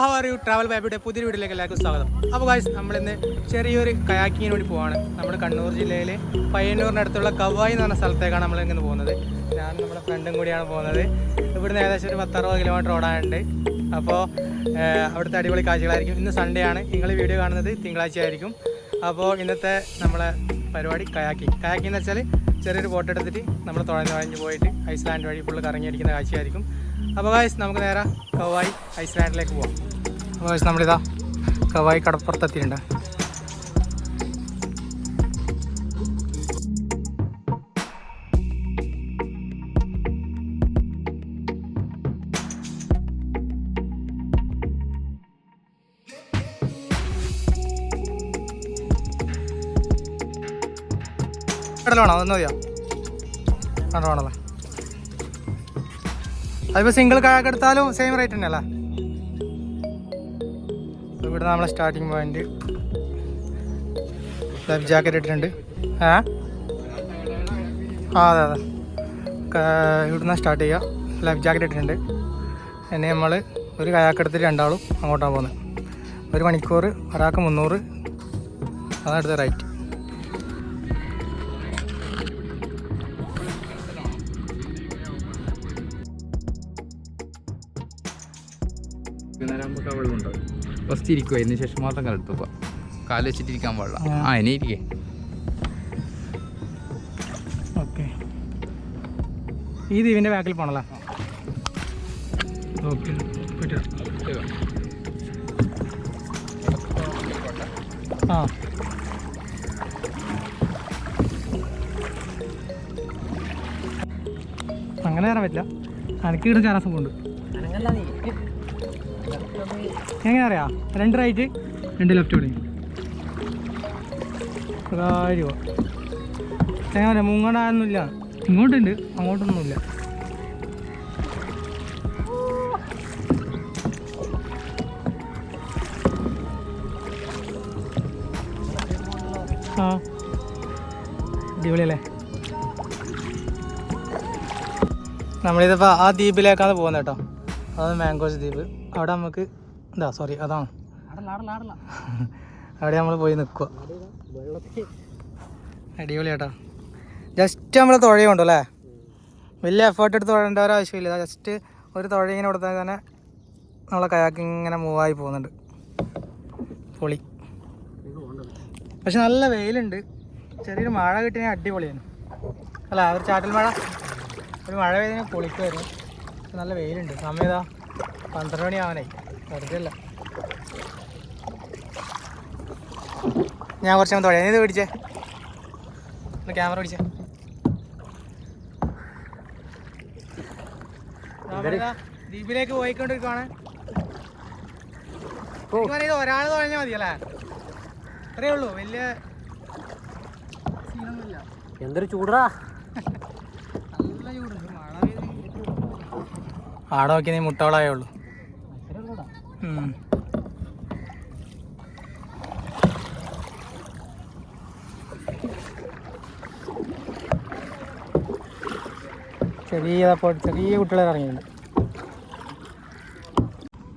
How are you travel ബാബിയുടെ പുതിയ വീട്ടിലേക്ക് എല്ലാവർക്കും സ്വാഗതം. അപ്പോൾ ഗായ്സ് നമ്മളിന്ന് ചെറിയൊരു കയാക്കിങ്ങിന് വേണ്ടി പോവാണ്. നമ്മുടെ കണ്ണൂർ ജില്ലയിലെ പയ്യന്നൂരിന്റെ അടുത്തുള്ള കവായി എന്ന് പറഞ്ഞ സ്ഥലത്തേക്കാണ് നമ്മൾ ഇങ്ങനെ പോകുന്നത്. ഞാൻ നമ്മുടെ ഫ്രണ്ടും കൂടിയാണ് പോകുന്നത്. ഇവിടുന്ന് ഏകദേശം ഒരു പത്തറുപത് കിലോമീറ്റർ ഓടാനുണ്ട് അപ്പോൾ അവിടുത്തെ അടിപൊളി കാഴ്ചകളായിരിക്കും. ഇന്ന് സൺഡേ ആണ്. നിങ്ങൾ വീഡിയോ കാണുന്നത് തിങ്കളാഴ്ച ആയിരിക്കും. അപ്പോൾ ഇന്നത്തെ നമ്മളെ പരിപാടി കയാക്കിങ്. കയാക്കിംഗ് എന്ന് വെച്ചാൽ ചെറിയൊരു ബോട്ട് എടുത്തിട്ട് നമ്മൾ തുഴഞ്ഞ് തുഴഞ്ഞ് പോയിട്ട് ഐസ്ലാൻഡ് വഴി ഫുള്ള് കറങ്ങിയിരിക്കുന്ന കാഴ്ചയായിരിക്കും. അപ്പോൾ ഗായ്സ് നമുക്ക് നേരെ കവായി ഐസ്ലാൻഡിലേക്ക് പോവാം. അപ്പോൾ ഗായ്സ് നമ്മളിതാ കവായി കടപ്പുറത്തെത്തിയിട്ടുണ്ട്. കടലാണോ? അതൊന്നും മതിയോ കടലാണല്ലേ? അതിപ്പോൾ സിംഗിൾ കാക്ക് എടുത്താലും സെയിം റേറ്റ് തന്നെയല്ലേ? ഇവിടെ നമ്മളെ സ്റ്റാർട്ടിങ് പോയിന്റ് ലൈഫ് ജാക്കറ്റ് ഇട്ടിട്ടുണ്ട്. ഏ? ആ അതെ അതെ. ഇവിടുന്ന് സ്റ്റാർട്ട് ചെയ്യുക. ലൈഫ് ജാക്കറ്റ് ഇട്ടിട്ടുണ്ട്. എന്നെ നമ്മൾ ഒരു കയാക്കെടുത്തിട്ട് രണ്ടാളും അങ്ങോട്ടാണ് പോകുന്നത് ഒരു മണിക്കൂർ ഒരാൾക്ക് മുന്നൂറ്. അതാണ് അടുത്ത റൈറ്റ് ഫസ്റ്റ് ഇരിക്കുക അതിന് ശേഷം മാത്രം കലെടുത്ത് പോവാം കാൽ വെച്ചിട്ട് ഇരിക്കാൻ പാടില്ല. ആ. ഇനി ഇരിക്കേ ഓക്കെ. ഈ ദ്വീപിന്റെ ബാക്കിൽ പോണല്ലോ. ഓക്കെ. ആ. അങ്ങനെ കയറാൻ പറ്റില്ല. എനിക്ക് ഇവിടെ കയറാൻ സുഖമുണ്ട്. എങ്ങനെ അറിയാം രണ്ട് റൈറ്റ് രണ്ട് ലെഫ്റ്റ് കൂടി കാര്യമോ എങ്ങനെ മുങ്ങടാനൊന്നുമില്ല ഇങ്ങോട്ടുണ്ട് അങ്ങോട്ടൊന്നുമില്ല. ആ. അടിപൊളിയല്ലേ? നമ്മളിതിപ്പോൾ ആ ദ്വീപിലേക്കാണ് പോകുന്നത് കേട്ടോ. അതാണ് മാംഗോസ് ദ്വീപ്. അവിടെ നമുക്ക് എന്താ സോറി അതാണ്. അവിടെ നമ്മൾ പോയി നിൽക്കുക അടിപൊളി കേട്ടോ ജസ്റ്റ് നമ്മൾ തുഴയുണ്ടോ അല്ലേ? വലിയ എഫേർട്ട് എടുത്ത് തുഴേണ്ട ഒരു ആവശ്യമില്ല. ജസ്റ്റ് ഒരു തുഴ ഇങ്ങനെ കൊടുത്താൽ തന്നെ നമ്മളെ കയാക്ക് ഇങ്ങനെ മൂവായി പോകുന്നുണ്ട്. പൊളി. പക്ഷെ നല്ല വെയിലുണ്ട്. ചെറിയൊരു മഴ കിട്ടിയാൽ അടിപൊളിയാണ്. അല്ല ഒരു ചാറ്റൽ മഴ. ഒരു മഴ പെയ്തിനെ പൊളിക്കുമായിരുന്നു നല്ല വെയിലുണ്ട്. സമയതാ ഇതാ പന്ത്രണ്ട് മണി ആവാനായി വെറുതെ ഞാൻ കുറച്ച് മുമ്പ് തുഴയാ ഇത് പിടിച്ചേ. ഒന്ന് ക്യാമറ പിടിച്ചേ. ദ്വീപിലേക്ക് പോയിക്കൊണ്ടിരിക്കുവാണ്. ഇത് ഒരാൾ തുഴഞ്ഞാൽ മതിയല്ലേ അത്രേ ഉള്ളൂ. വലിയ സീനൊന്നുമില്ല. എന്തൊരു ചൂടാ. നല്ല ചൂടുണ്ട്. മഴ ആടെ നോക്കി നീ മുട്ടകളായേ ഉള്ളൂ. ചെറിയ ചെറിയ കുട്ടികളെ ഇറങ്ങിയിട്ടുണ്ട്.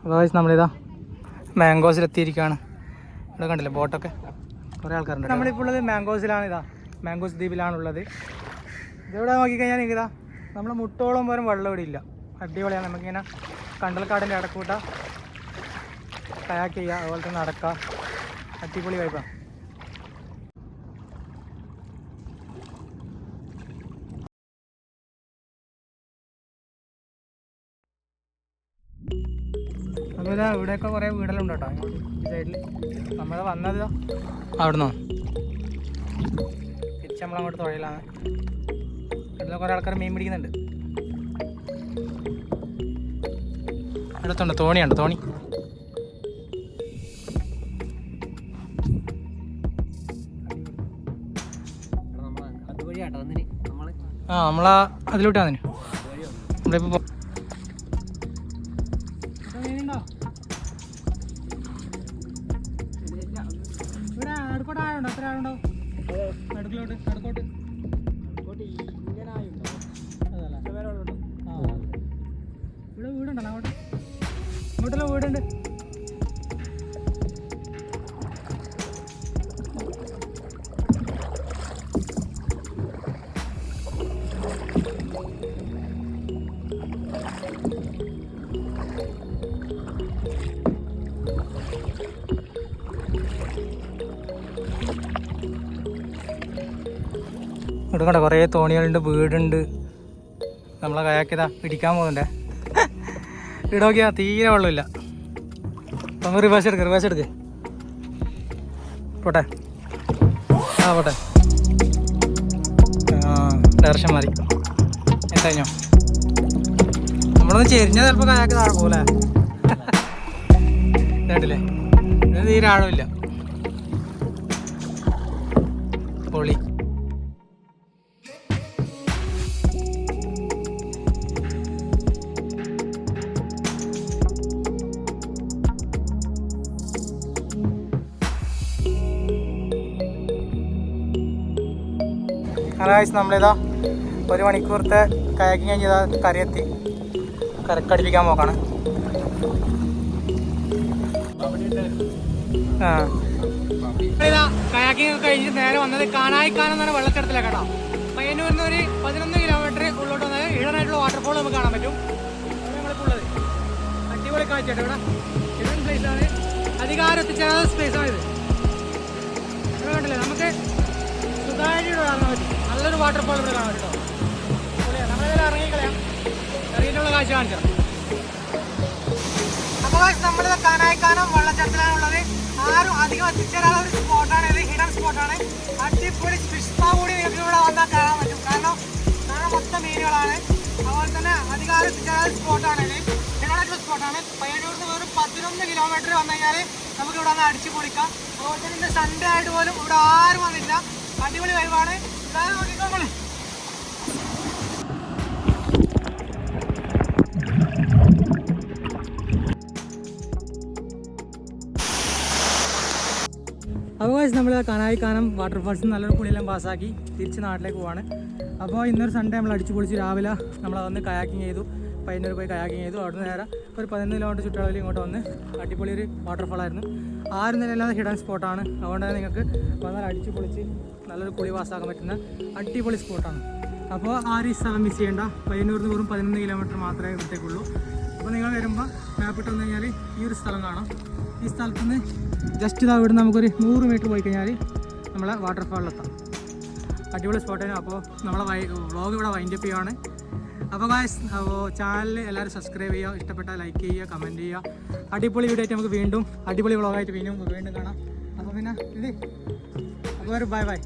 അതായത് നമ്മളിതാ മാംഗോസിലെത്തിയിരിക്കുകയാണ്. ഇവിടെ കണ്ടില്ലേ ബോട്ടൊക്കെ? കുറേ ആൾക്കാരുണ്ട് നമ്മളിപ്പോൾ ഉള്ളത് മാംഗോസിലാണ് ഇതാ മാംഗോസ് ദ്വീപിലാണുള്ളത്. ഇതിവിടെ നോക്കിക്കഴിഞ്ഞാൽ ഇതാ? നമ്മൾ മുട്ടോളം പോലും വെള്ളം ഇവിടെ ഇല്ല. അടിപൊളിയാണ്. നമുക്കിങ്ങനെ കണ്ടൽക്കാടിന്റെ ഇടക്കൂട്ട. കയാക്ക് ചെയ്യുക അതുപോലെ തന്നെ നടക്കുക അടിപൊളി വൈപ്പാണ് അതുപോലെ ഇവിടെയൊക്കെ കുറേ വീടെല്ലാം ഉണ്ട് കേട്ടോ. ഈ സൈഡിൽ നമ്മൾ വന്നത് അവിടുന്നോ? തിരിച്ച് നമ്മളങ്ങോട്ട് തുഴയിലാണ് ഇതിൽ കുറേ ആൾക്കാർ മീൻ പിടിക്കുന്നുണ്ട്. അടുത്തുണ്ട്. തോണിയുണ്ട്. തോണി. അടുക്കോട്ട് അതല്ല. ആ ഇവിടെ വീടുണ്ടല്ലോ അങ്ങോട്ട്. ഇങ്ങോട്ടല്ലോ വീടുണ്ട്. ഇവിടെ കണ്ട കുറേ തോണികളുണ്ട് വീടുണ്ട്. നമ്മളെ കയാക്കിതാ പിടിക്കാൻ പോകുന്നുണ്ടേ. ഇവിടെ നോക്കിയാ തീരെ വെള്ളമില്ല. നമ്മൾ റിവേഴ്സ് എടുക്ക് റിവേഴ്സ് എടുക്ക്. പോട്ടെ. ആ പോട്ടെ. ഡയറക്ഷൻ മാറി. കഴിഞ്ഞോ നമ്മളൊന്ന് ചെരിഞ്ഞാൽ ചിലപ്പോൾ കയാക്ക് താഴെ പോലെ കേട്ടില്ലേ ഇത് തീരെ ആഴമില്ല. പൊളി. ഹലായ്സ് നമ്മളിതാ ഒരു മണിക്കൂറത്തെ കയാക്കിങ് കഴിഞ്ഞതാ കരയെത്തി. കരക്കടിപ്പിക്കാൻ നോക്കാണ് ആ. കയാക്കിങ് കഴിഞ്ഞ് നേരെ വന്നത് കാനായിക്കാനം തന്നെ വെള്ളച്ചാട്ടത്തിലേക്ക് കേട്ടോ. പയ്യന്നൂരിൽ നിന്ന് ഒരു പതിനൊന്ന് കിലോമീറ്റർ ഉള്ളോട്ട് വന്നാൽ ഇടനായിട്ടുള്ള വാട്ടർഫോൾ നമുക്ക് കാണാൻ പറ്റും. നമ്മളിപ്പോൾ അടിപൊളി കാഴ്ചയാണ് ഇവിടെ. ഇടൻ പ്ലേസ് ആണ്. അധികാരം എത്തിച്ചേരാത്ത സ്പേസ് ആണ് ഇത് ഇവിടെ കണ്ടില്ലേ? നമുക്ക് വാട്ടർഫോൾ ഇവിടെ പറ്റും പൊളിയാ. നമ്മളിതിൽ ഇറങ്ങിക്കളയാം ഇറങ്ങിയിട്ടുള്ള കാഴ്ച കാണിച്ചു അപ്പോൾ നമ്മളിത് കാനായിക്കാനം വെള്ളച്ചാട്ടത്തിലാണുള്ളത് ആരും അധികം എത്തിച്ചേരാത്ത ഒരു സ്പോട്ടാണ് ഇത്. ഹിഡൻ സ്പോട്ടാണ്. അടിപൊളി ഫിഷ് സ്പാ കൂടി നിങ്ങൾക്ക് ഇവിടെ വന്നാൽ കാണാൻ പറ്റും. കാരണം കാണാൻ മൊത്തം മീനുകളാണ്. അതുപോലെ തന്നെ അധികാരം എത്തിച്ചേരാത്ത സ്പോട്ടാണ് ഇത്. ഹിഡനായിട്ടുള്ള സ്പോട്ടാണ്. പയ്യന്നൂർ നിന്ന് വെറും പതിനൊന്ന് കിലോമീറ്റർ വന്നു കഴിഞ്ഞാൽ നമുക്ക് ഇവിടെ വന്ന് അടിച്ചു പൊളിക്കാം. അതുപോലെ തന്നെ സൺഡേ ആയിട്ട് പോലും ഇവിടെ ആരും വന്നില്ല. അപ്പോൾ നമ്മൾ കനായി കാനം വാട്ടർഫാൾസ് നല്ലൊരു കുളിയെല്ലാം പാസ്സാക്കി തിരിച്ച് നാട്ടിലേക്ക് പോവാണ്. അപ്പോൾ ഇന്നൊരു സൺഡേ നമ്മൾ അടിച്ചു പൊളിച്ച് രാവിലെ നമ്മൾ വന്ന് കയാക്കിങ് ചെയ്തു. പയ്യന്നൂർ പോയി കയാക്കിങ് ചെയ്തു. അവിടെ നിന്ന് നേരെ ഒരു പതിനൊന്ന് കിലോമീറ്റർ ചുറ്റളവിൽ ഇങ്ങോട്ട് വന്ന് അടിപൊളി ഒരു വാട്ടർഫാൾ ആയിരുന്നു. ആരും തന്നെ അല്ലാതെ ഹിഡൻ സ്പോട്ടാണ് അതുകൊണ്ട് തന്നെ നിങ്ങൾക്ക് വന്നാൽ അടിച്ചു പൊളിച്ച് നല്ലൊരു കുളി പാസ്സാക്കാൻ പറ്റുന്ന അടിപൊളി സ്പോട്ടാണ് അപ്പോൾ ആരും ഈ സ്ഥലം മിസ് ചെയ്യേണ്ട. പയ്യന്നൂരിൽ വെറും പതിനൊന്ന് കിലോമീറ്റർ മാത്രമേ വിട്ടേക്കുള്ളൂ അപ്പോൾ നിങ്ങൾ വരുമ്പോൾ മാപ്പ് ഇട്ട് വന്നു കഴിഞ്ഞാൽ ഈ ഒരു സ്ഥലം കാണാം. ഈ സ്ഥലത്ത് നിന്ന് ജസ്റ്റ് ഇതാ ഇവിടെ നമുക്കൊരു നൂറ് മീറ്റർ പോയി കഴിഞ്ഞാൽ നമ്മളെ വാട്ടർഫാളിലെത്താം അടിപൊളി സ്പോട്ടാണ് അപ്പോൾ നമ്മളെ വൈ വ്ളോഗ് ഇവിടെ വൈൻഡപ്പ് ചെയ്യുകയാണ് അപ്പോൾ ഗായ്സ് അപ്പോൾ ചാനൽ എല്ലാവരും സബ്സ്ക്രൈബ് ചെയ്യുക. ഇഷ്ടപ്പെട്ടാൽ ലൈക്ക് ചെയ്യുക കമന്റ് ചെയ്യുക. അടിപൊളി വീഡിയോ ആയിട്ട് നമുക്ക് വീണ്ടും അടിപൊളി വ്ളോഗായിട്ട് വീണ്ടും വീണ്ടും കാണാം. അപ്പോൾ പിന്നെ ഇത്. അപ്പോൾ ഒരു ബൈ ബൈ